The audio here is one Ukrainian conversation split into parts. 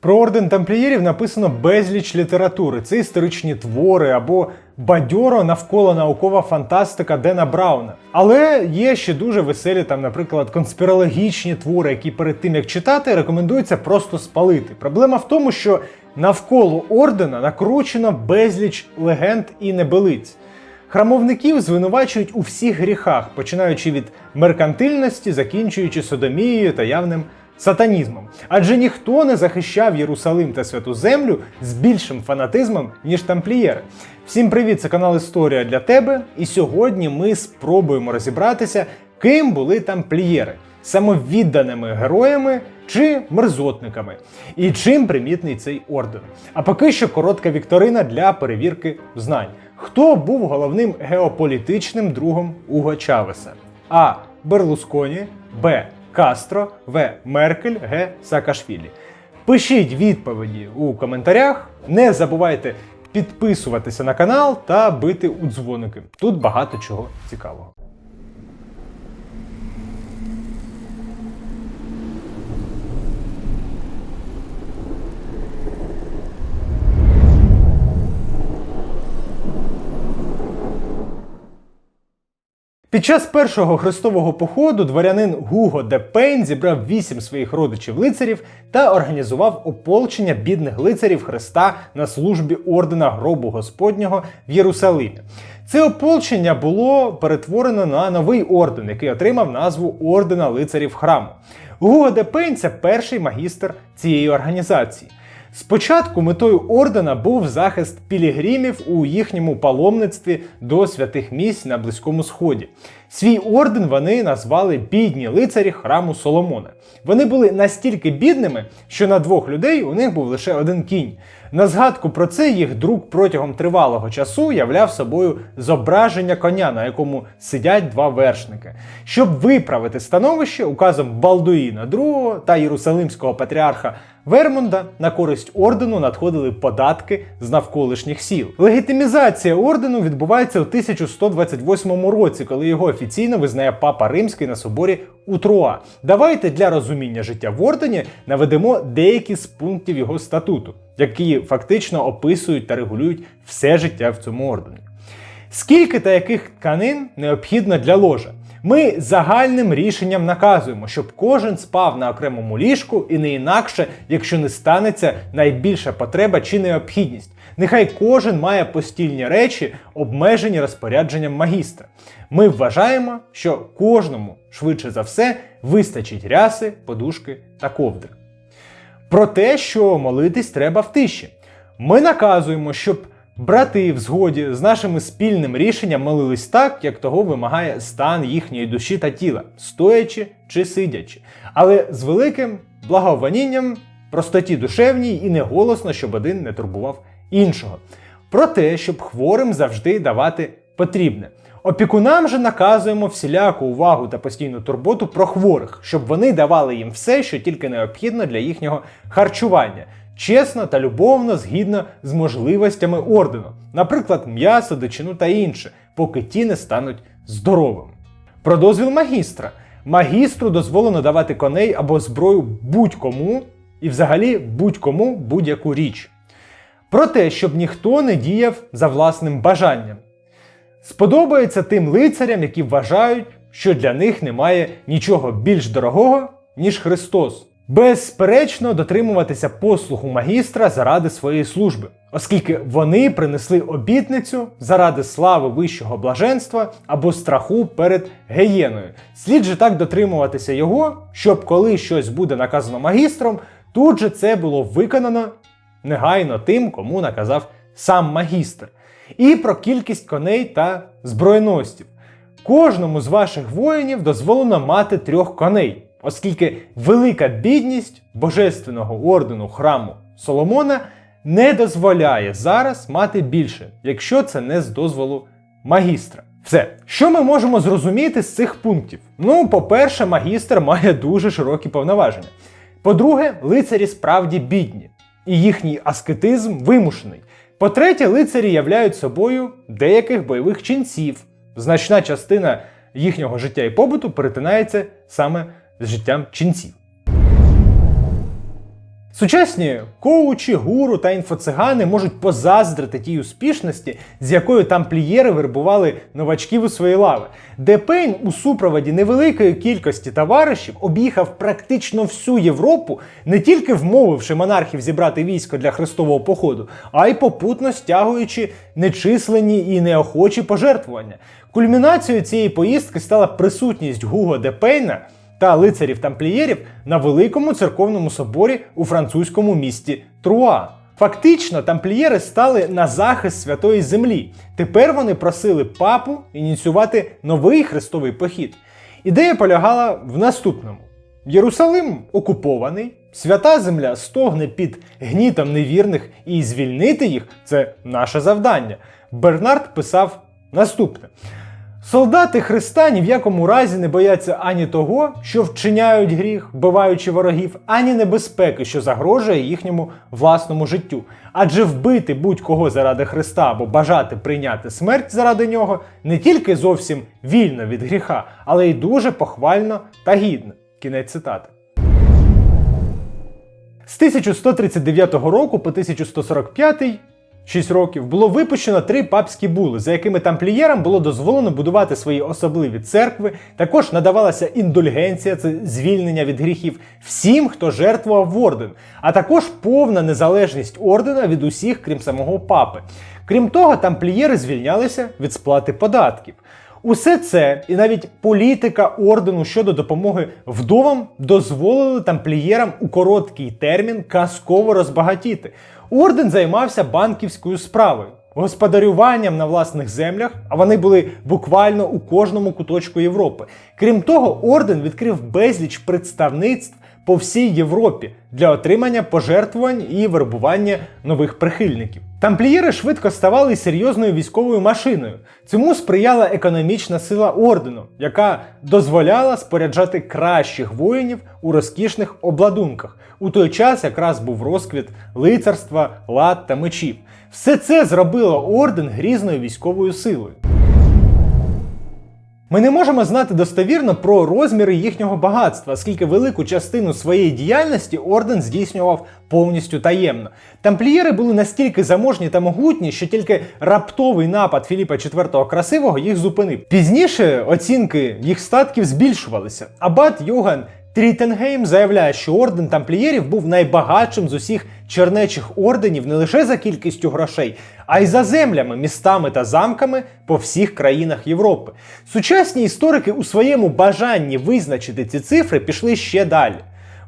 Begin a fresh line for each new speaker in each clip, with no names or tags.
Про орден тамплієрів написано безліч літератури. Це історичні твори або бадьоро навколо наукова фантастика Дена Брауна. Але є ще дуже веселі, там, наприклад, конспірологічні твори, які перед тим як читати, рекомендується просто спалити. Проблема в тому, що навколо ордена накручено безліч легенд і небелиць. Храмовників звинувачують у всіх гріхах, починаючи від меркантильності, закінчуючи содомією та явним сатанізмом. Адже ніхто не захищав Єрусалим та Святу Землю з більшим фанатизмом, ніж тамплієри. Всім привіт, це канал Історія для тебе. І сьогодні ми спробуємо розібратися, ким були тамплієри самовідданими героями чи мерзотниками, і чим примітний цей орден. А поки що коротка вікторина для перевірки знань. Хто був головним геополітичним другом Уго Чавеса? А. Берлусконі, Б. Кастро, В. Меркель, Г. Саакашвілі. Пишіть відповіді у коментарях. Не забувайте підписуватися на канал та бити у дзвоники. Тут багато чого цікавого. Під час першого хрестового походу дворянин Гуго де Пейн зібрав вісім своїх родичів-лицарів та організував ополчення бідних лицарів Христа на службі ордена гробу Господнього в Єрусалимі. Це ополчення було перетворено на новий орден, який отримав назву Ордена лицарів храму. Гуго де Пейн це перший магістр цієї організації. Спочатку метою ордена був захист пілігримів у їхньому паломництві до святих місць на Близькому Сході. Свій орден вони назвали бідні лицарі храму Соломона. Вони були настільки бідними, що на двох людей у них був лише один кінь. На згадку про це їх друг протягом тривалого часу являв собою зображення коня, на якому сидять два вершники. Щоб виправити становище, указом Балдуїна II та Єрусалимського патріарха Вермонда на користь ордену надходили податки з навколишніх сіл. Легітимізація ордену відбувається у 1128 році, коли його офіційно визнає папа Римський на соборі у Троа. Давайте для розуміння життя в ордені наведемо деякі з пунктів його статуту, які фактично описують та регулюють все життя в цьому ордені. Скільки та яких тканин необхідно для ложа? Ми загальним рішенням наказуємо, щоб кожен спав на окремому ліжку і не інакше, якщо не станеться найбільша потреба чи необхідність. Нехай кожен має постільні речі, обмежені розпорядженням магістра. Ми вважаємо, що кожному, швидше за все, вистачить ряси, подушки та ковдри. Про те, що молитись треба в тиші. Ми наказуємо, щоб брати в згоді з нашими спільним рішенням молились так, як того вимагає стан їхньої душі та тіла, стоячи чи сидячи, але з великим благовонінням, простоті душевній і не голосно, щоб один не турбував іншого. Про те, щоб хворим завжди давати потрібне. Опікунам же наказуємо всіляку увагу та постійну турботу про хворих, щоб вони давали їм все, що тільки необхідно для їхнього харчування, чесно та любовно згідно з можливостями ордену, наприклад, м'ясо, дичину та інше, поки ті не стануть здоровими. Про дозвіл магістра. Магістру дозволено давати коней або зброю будь-кому і взагалі будь-кому будь-яку річ. Про те, щоб ніхто не діяв за власним бажанням. Сподобається тим лицарям, які вважають, що для них немає нічого більш дорогого, ніж Христос. Безперечно, дотримуватися послуху магістра заради своєї служби, оскільки вони принесли обітницю заради слави вищого блаженства або страху перед геєною. Слід же так дотримуватися його, щоб коли щось буде наказано магістром, тут же це було виконано негайно тим, кому наказав сам магістр. І про кількість коней та зброєностів. Кожному з ваших воїнів дозволено мати трьох коней, оскільки велика бідність Божественного ордену храму Соломона не дозволяє зараз мати більше, якщо це не з дозволу магістра. Все, що ми можемо зрозуміти з цих пунктів? Ну, по-перше, магістр має дуже широкі повноваження. По-друге, лицарі справді бідні, і їхній аскетизм вимушений. По-третє, лицарі являють собою деяких бойових ченців. Значна частина їхнього життя і побуту перетинається саме з життям ченців. Сучасні коучі, гуру та інфоцигани можуть позаздрити тій успішності, з якою тамплієри вербували новачків у свої лави. Де Пейн у супроводі невеликої кількості товаришів об'їхав практично всю Європу, не тільки вмовивши монархів зібрати військо для хрестового походу, а й попутно стягуючи нечисленні і неохочі пожертвування. Кульмінацією цієї поїздки стала присутність Гуго де Пейна та лицарів тамплієрів на великому церковному соборі у французькому місті Труа. Фактично, тамплієри стали на захист святої землі. Тепер вони просили папу ініціювати новий хрестовий похід. Ідея полягала в наступному: Єрусалим окупований, свята земля стогне під гнітом невірних, і звільнити їх це наше завдання. Бернард писав наступне. Солдати Христа ні в якому разі не бояться ані того, що вчиняють гріх, вбиваючи ворогів, ані небезпеки, що загрожує їхньому власному життю. Адже вбити будь-кого заради Христа або бажати прийняти смерть заради нього не тільки зовсім вільно від гріха, але й дуже похвально та гідно. Кінець цитати. З 1139 року по 1145 6 років було випущено три папські були, за якими тамплієрам було дозволено будувати свої особливі церкви. Також надавалася індульгенція, це звільнення від гріхів всім, хто жертвував орден, а також повна незалежність ордена від усіх, крім самого папи. Крім того, тамплієри звільнялися від сплати податків. Усе це і навіть політика ордену щодо допомоги вдовам дозволили тамплієрам у короткий термін казково розбагатіти. Орден займався банківською справою, господарюванням на власних землях, а вони були буквально у кожному куточку Європи. Крім того, орден відкрив безліч представництв по всій Європі для отримання пожертвувань і вербування нових прихильників. Тамплієри швидко ставали серйозною військовою машиною. Цьому сприяла економічна сила ордену, яка дозволяла споряджати кращих воїнів у розкішних обладунках. У той час якраз був розквіт лицарства, лад та мечів. Все це зробило орден грізною військовою силою. Ми не можемо знати достовірно про розміри їхнього багатства, оскільки велику частину своєї діяльності орден здійснював повністю таємно. Тамплієри були настільки заможні та могутні, що тільки раптовий напад Філіпа IV Красивого їх зупинив. Пізніше оцінки їх статків збільшувалися. Абат Йоган Трітенгейм заявляє, що орден тамплієрів був найбагатшим з усіх чернечих орденів не лише за кількістю грошей, а й за землями, містами та замками по всіх країнах Європи. Сучасні історики у своєму бажанні визначити ці цифри пішли ще далі.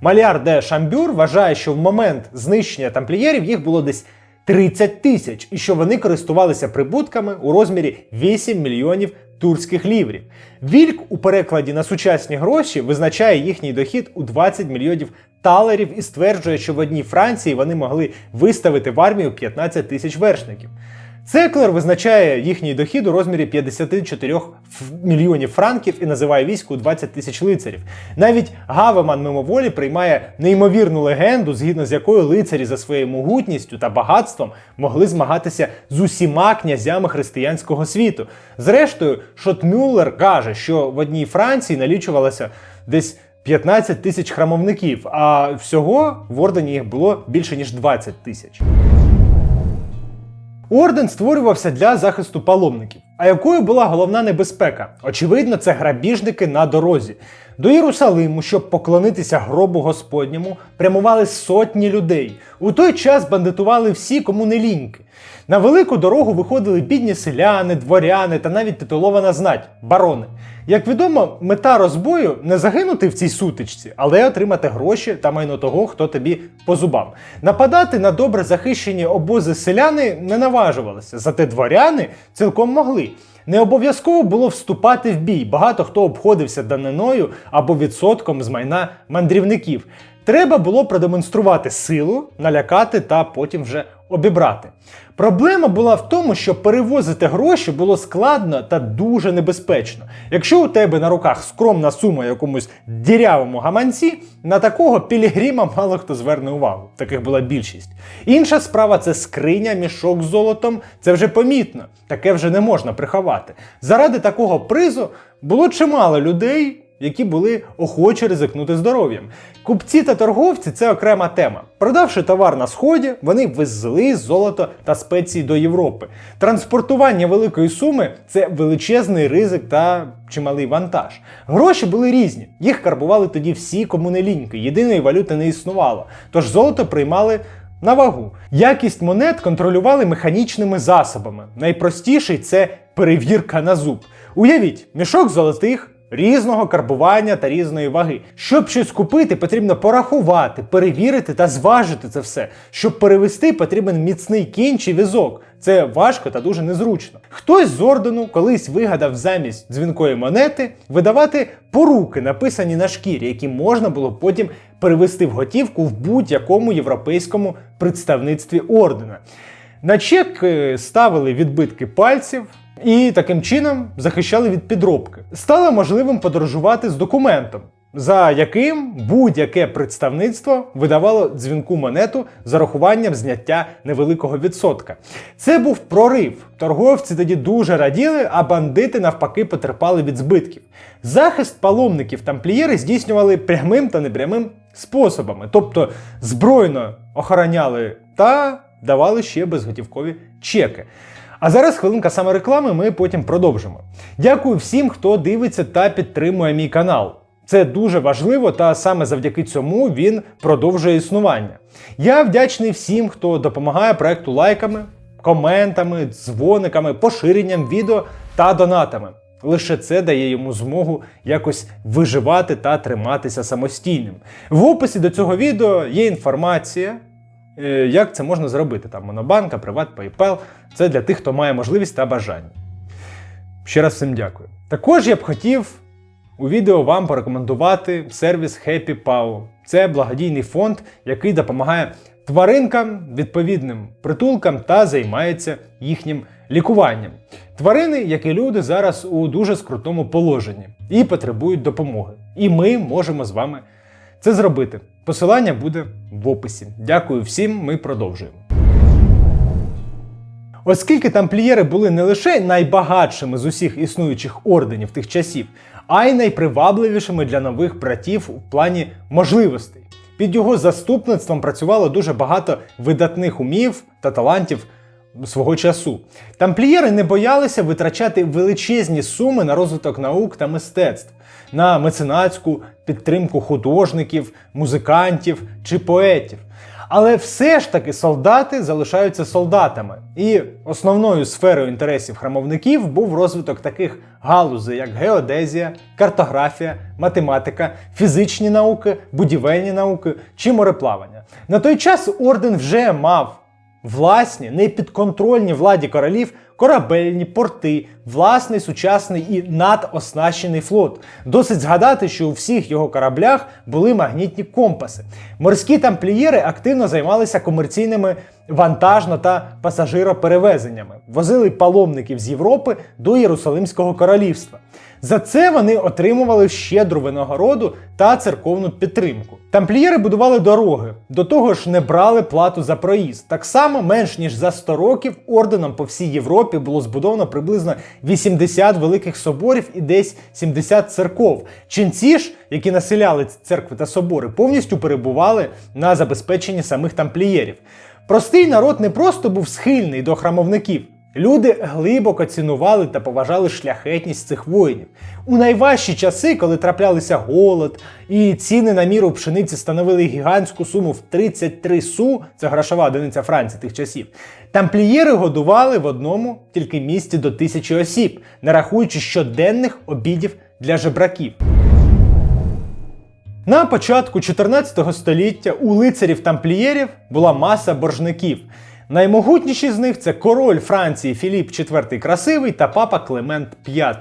Маляр де Шамбюр вважає, що в момент знищення тамплієрів їх було десь 30 тисяч, і що вони користувалися прибутками у розмірі 8 мільйонів турських ліврів. Вільк у перекладі на сучасні гроші визначає їхній дохід у 20 мільйонів талерів і стверджує, що в одній Франції вони могли виставити в армію 15 тисяч вершників. Цеклер визначає їхній дохід у розмірі 54 мільйонів франків і називає війську 20 тисяч лицарів. Навіть Гавеман мимоволі приймає неймовірну легенду, згідно з якою лицарі за своєю могутністю та багатством могли змагатися з усіма князями християнського світу. Зрештою, Шотмюллер каже, що в одній Франції налічувалося десь 15 тисяч храмовників, а всього в ордені їх було більше ніж 20 тисяч. Орден створювався для захисту паломників. А якою була головна небезпека? Очевидно, це грабіжники на дорозі. До Єрусалиму, щоб поклонитися гробу Господньому, прямували сотні людей. У той час бандитували всі, кому не ліньки. На велику дорогу виходили бідні селяни, дворяни та навіть титулована знать барони. Як відомо, мета розбою не загинути в цій сутичці, але отримати гроші та майно того, хто тобі по зубам. Нападати на добре захищені обози селяни не наважувалися, зате дворяни цілком могли. Не обов'язково було вступати в бій. Багато хто обходився даниною або відсотком з майна мандрівників. Треба було продемонструвати силу, налякати та потім вже обібрати. Проблема була в тому, що перевозити гроші було складно та дуже небезпечно. Якщо у тебе на руках скромна сума якомусь дірявому гаманці, на такого пілігрима мало хто зверне увагу. Таких була більшість. Інша справа це скриня, мішок з золотом. Це вже помітно. Таке вже не можна приховати. Заради такого призу було чимало людей які були охочі ризикнути здоров'ям. Купці та торговці це окрема тема. Продавши товар на сході, вони везли золото та спеції до Європи. Транспортування великої суми це величезний ризик та чималий вантаж. Гроші були різні. Їх карбували тоді всі кому не ліньки. Єдиної валюти не існувало. Тож золото приймали на вагу. Якість монет контролювали механічними засобами. Найпростіший це перевірка на зуб. Уявіть, мішок золотих. Різного карбування та різної ваги. Щоб щось купити, потрібно порахувати, перевірити та зважити це все. Щоб перевести, потрібен міцний кінь чи візок. Це важко та дуже незручно. Хтось з ордену колись вигадав замість дзвінкої монети видавати поруки, написані на шкірі, які можна було потім перевести в готівку в будь-якому європейському представництві ордена. На чек е, ставили відбитки пальців. І таким чином захищали від підробки. Стало можливим подорожувати з документом, за яким будь-яке представництво видавало дзвінку монету з урахуванням зняття невеликого відсотка. Це був прорив. Торговці тоді дуже раділи, а бандити навпаки потерпали від збитків. Захист паломників тамплієри здійснювали прямим та непрямим способами, тобто збройно охороняли та давали ще безготівкові чеки. А зараз хвилинка саме реклами, ми потім продовжимо. Дякую всім, хто дивиться та підтримує мій канал. Це дуже важливо, та саме завдяки цьому він продовжує існування. Я вдячний всім, хто допомагає проекту лайками, коментами, дзвониками, поширенням відео та донатами. Лише це дає йому змогу якось виживати та триматися самостійним. В описі до цього відео є інформація, як це можна зробити. Там Монобанка, Приват, PayPal. Це для тих, хто має можливість та бажання. Ще раз всім дякую. Також я б хотів у відео вам порекомендувати сервіс Happy Pau. Це благодійний фонд, який допомагає тваринкам, відповідним притулкам та займається їхнім лікуванням. Тварини, як і люди, зараз у дуже скрутному положенні і потребують допомоги. І ми можемо з вами це зробити. Посилання буде в описі. Дякую всім, ми продовжуємо. Оскільки тамплієри були не лише найбагатшими з усіх існуючих орденів тих часів, а й найпривабливішими для нових братів у плані можливостей. Під його заступництвом працювало дуже багато видатних умів та талантів свого часу. Тамплієри не боялися витрачати величезні суми на розвиток наук та мистецтв, на меценатську підтримку художників, музикантів чи поетів. Але все ж таки солдати залишаються солдатами. І основною сферою інтересів храмовників був розвиток таких галузей, як геодезія, картографія, математика, фізичні науки, будівельні науки чи мореплавання. На той час орден вже мав власні, непідконтрольні владі королів корабельні порти, власний сучасний і надоснащений флот. Досить згадати, що у всіх його кораблях були магнітні компаси. Морські тамплієри активно займалися комерційними вантажно та пасажироперевезеннями, возили паломників з Європи до Єрусалимського королівства. За це вони отримували щедру винагороду та церковну підтримку. Тамплієри будували дороги, до того ж не брали плату за проїзд. Так само, менш ніж за 100 років, орденом по всій Європі було збудовано приблизно 80 великих соборів і десь 70 церков. Ченці ж, які населяли церкви та собори, повністю перебували на забезпеченні самих тамплієрів. Простий народ не просто був схильний до храмовників. Люди глибоко цінували та поважали шляхетність цих воїнів. У найважчі часи, коли траплялися голод, і ціни на міру пшениці становили гігантську суму в 33 су, це грошова одиниця Франції тих часів. Тамплієри годували в одному тільки місті до тисячі осіб, не рахуючи щоденних обідів для жебраків. На початку 14 століття у лицарів тамплієрів була маса боржників. Наймогутніші з них це король Франції Філіп IV Красивий та папа Клемент V.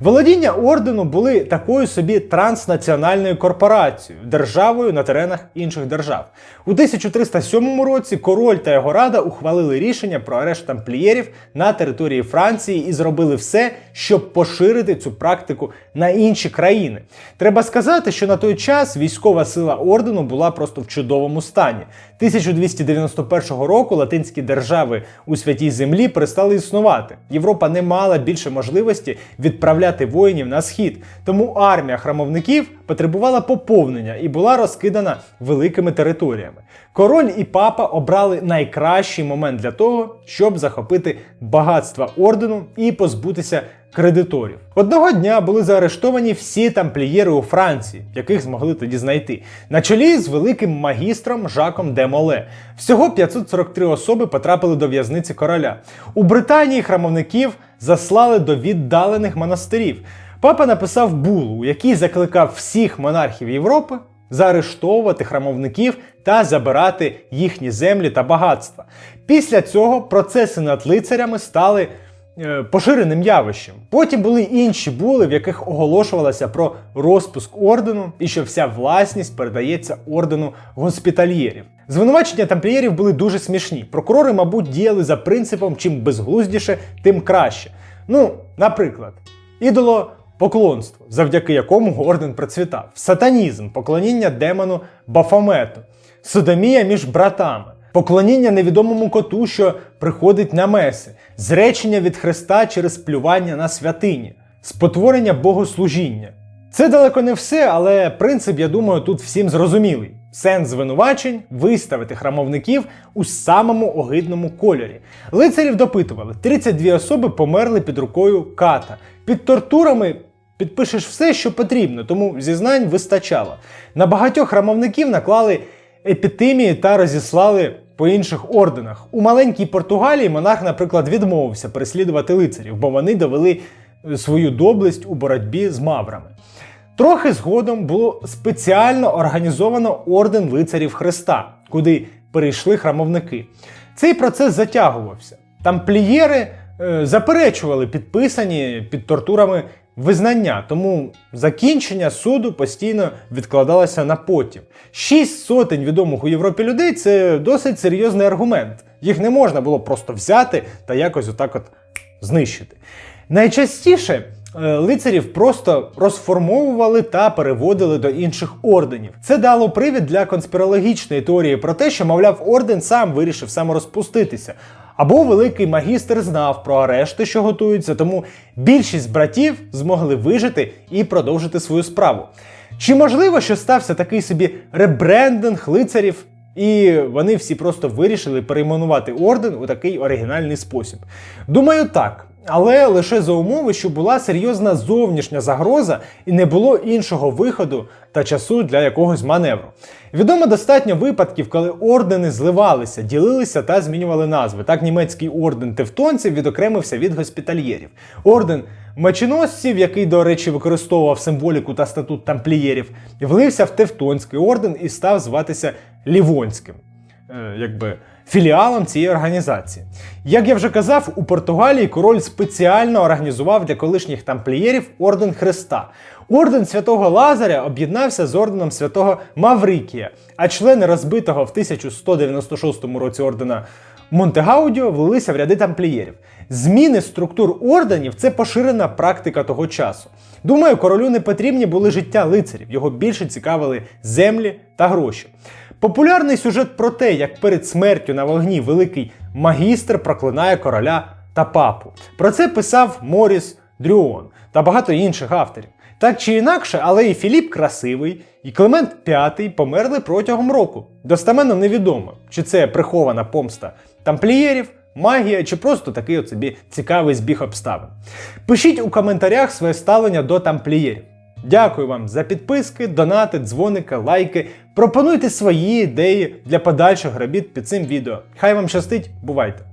Володіння ордену були такою собі транснаціональною корпорацією, державою на теренах інших держав. У 1307 році король та його рада ухвалили рішення про арешт тамплієрів на території Франції і зробили все, щоб поширити цю практику на інші країни. Треба сказати, що на той час військова сила ордену була просто в чудовому стані. 1291 року латинські християнські держави у святій землі перестали існувати. Європа не мала більше можливості відправляти воїнів на схід, тому армія храмовників потребувала поповнення і була розкидана великими територіями. Король і папа обрали найкращий момент для того, щоб захопити багатства ордену і позбутися кредиторів. Одного дня були заарештовані всі тамплієри у Франції, яких змогли тоді знайти, на чолі з великим магістром Жаком де Моле. Всього 543 особи потрапили до в'язниці короля. У Британії храмовників заслали до віддалених монастирів. Папа написав булу, у якій закликав всіх монархів Європи заарештовувати храмовників та забирати їхні землі та багатства. Після цього процеси над лицарями стали поширеним явищем. Потім були інші були, в яких оголошувалося про розпуск ордену і що вся власність передається ордену госпітальєрів. Звинувачення тамплієрів були дуже смішні. Прокурори, мабуть, діяли за принципом чим безглуздіше, тим краще. Ну, наприклад, ідоло поклонство, завдяки якому орден процвітав, сатанізм, поклоніння демону Бафомету, содомія між братами, поклоніння невідомому коту, що приходить на меси, зречення від Христа через плювання на святині, спотворення богослужіння. Це далеко не все, але принцип, я думаю, тут всім зрозумілий. Сенс звинувачень виставити храмовників у самому огидному кольорі. Лицарів допитували, 32 особи померли під рукою ката. Під тортурами підпишеш все, що потрібно, тому зізнань вистачало. На багатьох храмовників наклали епітемії та розіслали по інших орденах. У маленькій Португалії монарх, наприклад, відмовився переслідувати лицарів, бо вони довели е, свою доблесть у боротьбі з маврами. Трохи згодом було спеціально організовано орден лицарів Христа, куди перейшли храмовники. Цей процес затягувався. Тамплієри е, заперечували підписані під тортурами визнання, тому закінчення суду постійно відкладалося на потім. Шість сотень відомих у Європі людей це досить серйозний аргумент. Їх не можна було просто взяти та якось отак от знищити. Найчастіше е, лицарів просто розформовували та переводили до інших орденів. Це дало привід для конспірологічної теорії про те, що, мовляв, орден сам вирішив саморозпуститися. Або великий магістр знав про арешти, що готуються, тому більшість братів змогли вижити і продовжити свою справу. Чи можливо, що стався такий собі ребрендинг лицарів, і вони всі просто вирішили перейменувати орден у такий оригінальний спосіб? Думаю, так. Але лише за умови, що була серйозна зовнішня загроза і не було іншого виходу та часу для якогось маневру. Відомо достатньо випадків, коли ордени зливалися, ділилися та змінювали назви. Так німецький орден тевтонців відокремився від госпітальєрів. Орден меченосців, який, до речі, використовував символіку та статут тамплієрів, влився в Тевтонський орден і став зватися Лівонським. Е, якби філіалом цієї організації. Як я вже казав, у Португалії король спеціально організував для колишніх тамплієрів орден Христа. Орден святого Лазаря об'єднався з орденом святого Маврикія, а члени розбитого в 1196 році ордена Монтегаудіо влилися в ряди тамплієрів. Зміни структур орденів це поширена практика того часу. Думаю, королю не потрібні були життя лицарів, його більше цікавили землі та гроші. Популярний сюжет про те, як перед смертю на вогні великий магістр проклинає короля та папу. Про це писав Моріс Дрюон та багато інших авторів. Так чи інакше, але і Філіп Красивий, і Климент V померли протягом року. Достеменно невідомо, чи це прихована помста тамплієрів, магія, чи просто такий от собі цікавий збіг обставин. Пишіть у коментарях своє ставлення до тамплієрів. Дякую вам за підписки, донати, дзвоники, лайки. Пропонуйте свої ідеї для подальших робіт під цим відео. Хай вам щастить, бувайте!